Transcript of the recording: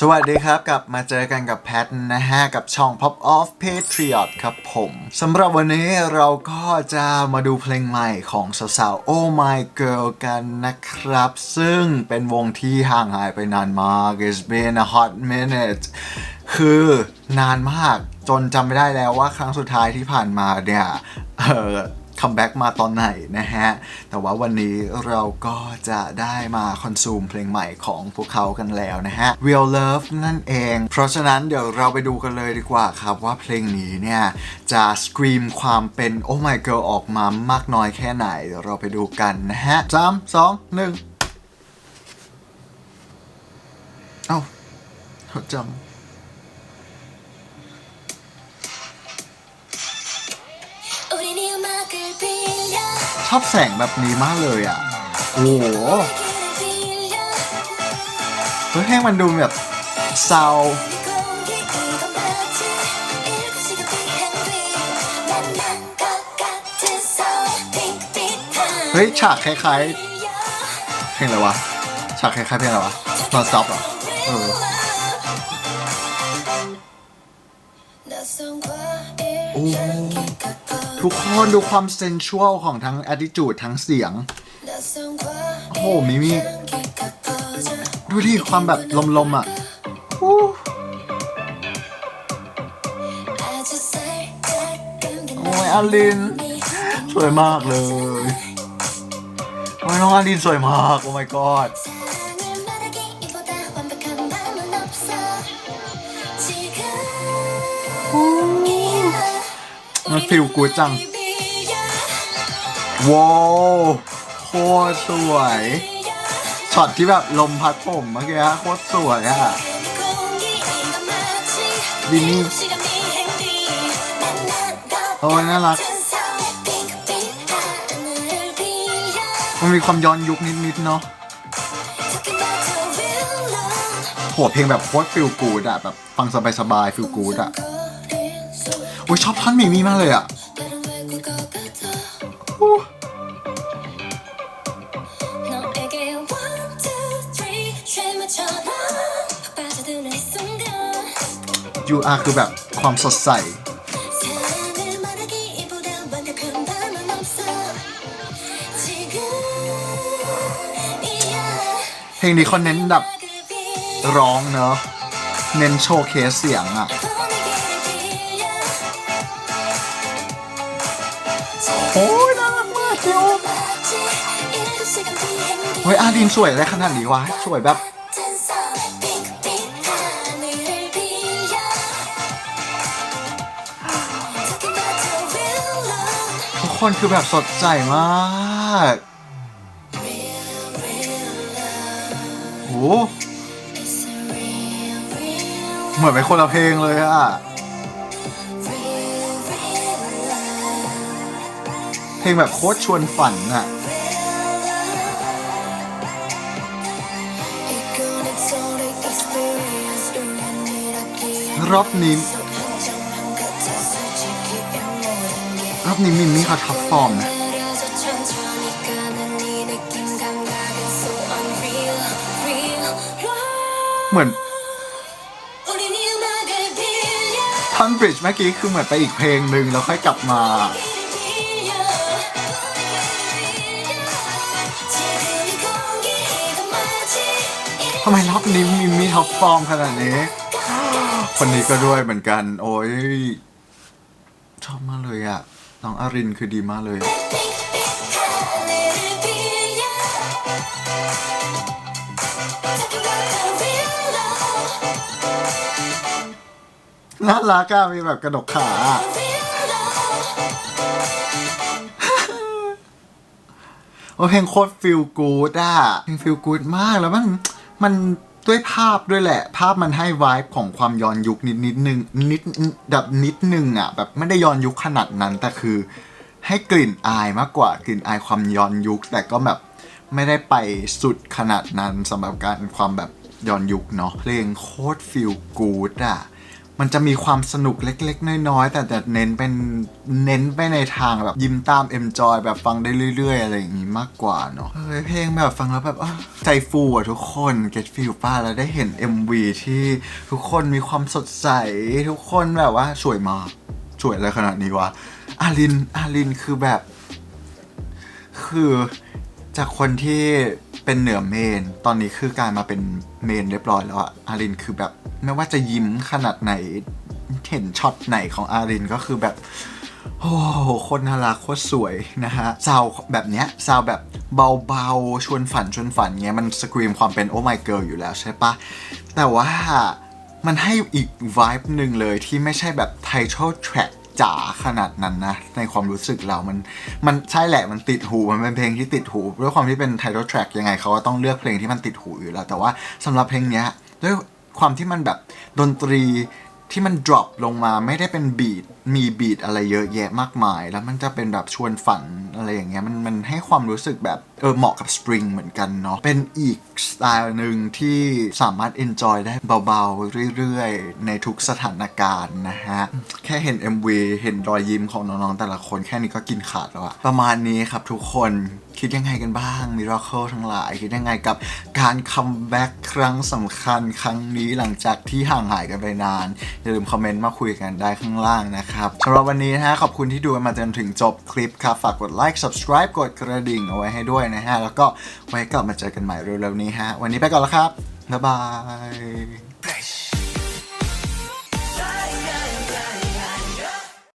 สวัสดีครับ กลับมาเจอกันกับแพทนะฮะ กับช่อง Pop Off Patriot ครับผมสำหรับวันนี้เราก็จะมาดูเพลงใหม่ของสาวๆ Oh My Girl กันนะครับ ซึ่งเป็นวงที่ห่างหายไปนานมาก It's been a hot minute คือนานมากจนจำไม่ได้แล้วว่าครั้งสุดท้ายที่ผ่านมาเนี่ย เออ คัมแบ็กมาตอนไหนนะฮะ แต่ว่าวันนี้เราก็จะได้มาคอนซูมเพลงใหม่ของพวกเขากันแล้วนะฮะ Real Love นั่นเอง เพราะฉะนั้นเดี๋ยวเราไปดูกันเลยดีกว่าครับว่าเพลงนี้เนี่ย จะสกรีมความเป็น Oh My Girl ออกมามากน้อยแค่ไหน เดี๋ยวเราไปดูกันนะฮะสามสองหนึ่งเอ้าเขาจำ ชอบแสงแบบนี้มากเลยอะ โอ้โหเพื่ให้มันดูแบบเซาเฮ้ย ฉากคล้ายๆ เพลงอะไรวะ ฉากคล้ายๆเพลงอะไรวะนอนซับเหรอเออโอ้ ทุกคนดูความเซนชวลของทั้ง attitude ทั้งเสียง โอ้โหมิมีดูดิความแบบลมๆอะโอ้ยอาลิน สวยมากเลยโอ้ยน้องอาลินสวยมาก โอ้ my god มันฟิลกูดจังว้าวโคตรสวยช็อตที่แบบลมพัดผมเมื่อกี้โคตรสวยอะวินนี่โอ้ยน่ารัก มันมีความย้อนยุคนิดๆเนาะโหเพลงแบบโคตรฟิลกูดอะแบบฟังสบายๆฟิลกูดอะโอุ้ยชอบท่อนเมมี่มากเลยอะยูอาร์คือแบบความสดใสเพลงนี้เขาเน้นแบบร้องเนอะเน้นโชว์เคสเสียงอะ โอ้ยน่ารักมากจิวเฮ้ยอาดินสวยอะไรขนาดนี้วะสวยแบบทุกคนคือแบบสดใสมากโอ้เหมือนเป็นคนละเพลงเลยอะ ลงแบบโคตรชวนฝันอะรอบนี้รอบนี้มินนี่เขาท็อปฟอร์มนะเหมือนท่อนบริดจ์เมื่อกี้คือเหมือนไปอีกเพลงหนึ่งแล้วค่อยกลับมาำไมรอบนี้มินนี่ท็อปฟอร์มขนาดนี้ คนนี้ก็ด้วยเหมือนกัน โอ้ย ชอบมากเลยอะน้องอารินคือดีมากเลยน่ารักอะมีแบบกระดกขาอะโอ้เพลงโคตรฟิลกูดอะเพลงฟิลกูดมากแล้วมัน มันด้วยภาพด้วยแหละ ภาพมันให้วายของความย้อนยุคนิดนิดนึงนิดดับนิดนึงอะแบบไม่ได้ย้อนยุคขนาดนั้น แต่คือ ให้กลิ่นอายมากกว่ากลิ่นอายความย้อนยุค แต่ก็แบบไม่ได้ไปสุดขนาดนั้นสำหรับการความแบบย้อนยุคเนาะเพลงโคตรฟิลกูดอะ มันจะมีความสนุกเล็ก ๆ น้อยๆแต่แต่เน้นเป็นเน้นไปในทางแบบยิ้มตาม enjoy แบบฟังได้เรื่อย ๆ อะไรอย่างงี้มากกว่าเนาะเฮ้ยเพลงแบบฟังแล้วแบบใจฟูอะทุกคน get feel ป้าแล้วได้เห็น MV ที่ทุกคนมีความสดใส ทุกคนแบบว่าสวยมากสวยอะไรขนาดนี้วะอารินอารินคือแบบ คือจากคนที่ เป็นเหนือเมน ตอนนี้คือกลายมาเป็นเมนเรียบร้อยแล้วอะอารินคือแบบไม่ว่าจะยิ้มขนาดไหน เห็นช็อตไหนของอารินก็คือแบบโอ้โหโคนน่ารักโคตรสวยนะฮะซาวแบบเนี้ยซาวแบบเบาๆ ชวนฝันชวนฝันเงี้ยมันสกรีมความเป็นโอ้ my girl อยู่แล้วใช่ปะ แต่ว่ามันให้อีก vibe หนึ่งเลยที่ไม่ใช่แบบ title track จ๋าขนาดนั้นนะ ในความรู้สึกเรา มัน มันใช่แหละ มันติดหู มันเป็นเพลงที่ติดหู ด้วยความที่เป็น title track ยังไงเขาก็ต้องเลือกเพลงที่มันติดหูอยู่แล้ว แต่ว่าสำหรับเพลงเนี้ย ด้วยความที่มันแบบดนตรีที่มัน drop ลงมาไม่ได้เป็นบีทมีบีทอะไรเยอะแยะมากมาย แล้วมันจะเป็นแบบชวนฝันอะไรอย่างเงี้ย มัน มันให้ความรู้สึกแบบ เออเหมาะกับสปริงเหมือนกันเนาะเป็นอีกสไตล์หนึ่งที่สามารถ enjoy ได้เบาๆ เรื่อยๆ ในทุกสถานการณ์นะฮะ แค่เห็น MV เห็นรอยยิ้มของน้องๆ แต่ละคนแค่นี้ก็กินขาดแล้วอะประมาณนี้ครับทุกคนคิดยังไงกันบ้างมิราเคิลทั้งหลาย คิดยังไงกับการคัมแบ็กครั้งสำคัญครั้งนี้หลังจากที่ห่างหายกันไปนาน อย่าลืมคอมเมนต์มาคุยกันได้ข้างล่างนะครับสำหรับวันนี้นะฮะขอบคุณที่ดูมาจนถึงจบคลิปครับฝากกดไลค์ subscribe กดกระดิ่งเอาไว้ให้ด้วยนะฮะ แล้วก็ไว้กลับมาเจอกันใหม่เร็วๆนี้ฮะ วันนี้ไปก่อนแล้วครับ บ๊ายบาย